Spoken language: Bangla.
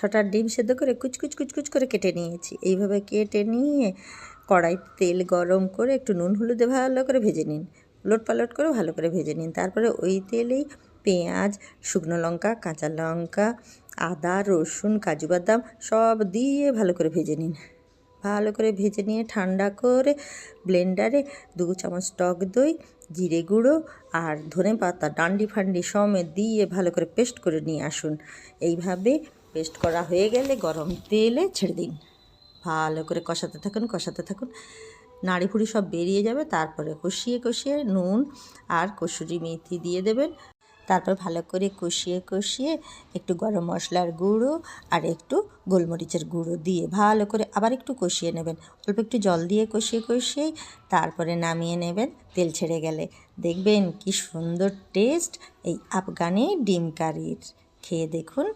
ছটা ডিম সেদ্ধ করে কুচকুচ কুচকুচ করে কেটে নিয়েছি। এইভাবে কেটে নিয়ে কড়াইতে তেল গরম করে একটু নুন হলুদে ভালো করে ভেজে নিন। উলট পালট করে ভালো করে ভেজে নিন। তারপরে ওই তেলেই পেঁয়াজ, শুকনো লঙ্কা, কাঁচা লঙ্কা, আদা, রসুন, কাজু বাদাম সব দিয়ে ভালো করে ভেজে নিন। ভালো করে ভেজে নিয়ে ঠান্ডা করে ব্লেন্ডারে দু চামচ টক দই, জিরে গুঁড়ো আর ধনে পাতা, ডান্ডি ফান্ডি সমেত দিয়ে ভালো করে পেস্ট করে নিয়ে আসুন। এইভাবে পেস্ট করা হয়ে গেলে গরম তেলে ছেড়ে দিন। ভালো করে কষাতে থাকুন কষাতে থাকুন। নাড়ি ফুড়ি সব বেরিয়ে যাবে, তারপরে কষিয়ে কষিয়ে নুন আর কসুরি মেথি দিয়ে দেবেন। তারপর ভালো করে কষিয়ে কষিয়ে একটু গরম মশলার গুঁড়ো আর একটু গোলমরিচের গুঁড়ো দিয়ে ভালো করে আবার একটু কষিয়ে নেবেন। অল্প একটু জল দিয়ে কষিয়ে কষিয়ে তারপরে নামিয়ে নেবেন, তেল ছেড়ে গেলে। দেখবেন কি সুন্দর টেস্ট এই আফগানি ডিম কারির। খেয়ে দেখুন